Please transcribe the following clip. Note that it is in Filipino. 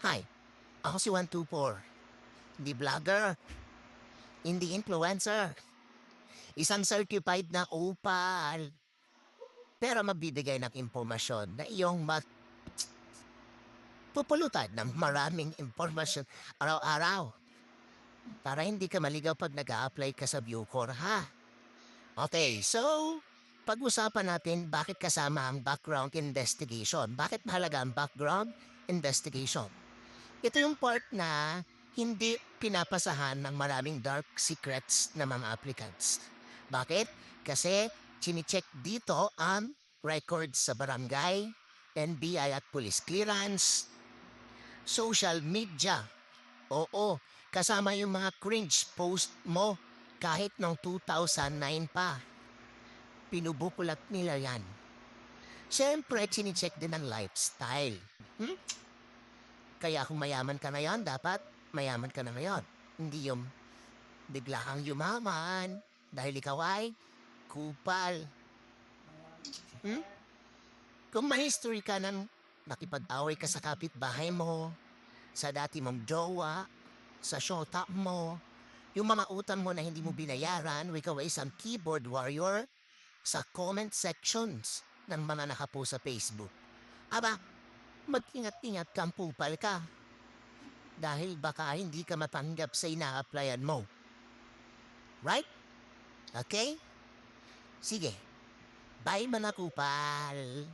Hi, ako si 124. Hindi vlogger. Hindi influencer. Isang certified na upal. Pero mabibigay ng impormasyon na iyong mat... Pupulutan ng maraming impormasyon araw-araw. Para hindi ka maligaw pag nag apply ka sa Bucor, ha? Okay, so, pag-usapan natin bakit kasama ang background investigation. Bakit mahalaga ang background investigation? Ito yung part na hindi pinapasahan ng maraming dark secrets ng mga applicants. Bakit? Kasi chine-check dito ang records sa barangay, NBI at police clearance, social media. Oo, kasama yung mga cringe post mo kahit noong 2009 pa. Pinubukulat nila yan. Siyempre, chine-check din ang lifestyle. Hmm? Kaya kung mayaman ka ngayon, dapat mayaman ka na ngayon. Hindi yung bigla kang yumaman dahil ikaw ay kupal. Hmm? Kung may history ka ng nakipag-away ka sa kapitbahay mo, sa dati mong jowa, sa shota mo, yung mga utang mo na hindi mo binayaran, ikaw ay isang keyboard warrior sa comment sections ng mga nakapost sa Facebook. Aba, mag-ingat-ingat kang pupal ka. Dahil baka hindi ka matanggap sa ina-applyan mo. Right? Okay? Sige. Bye, mga kupal.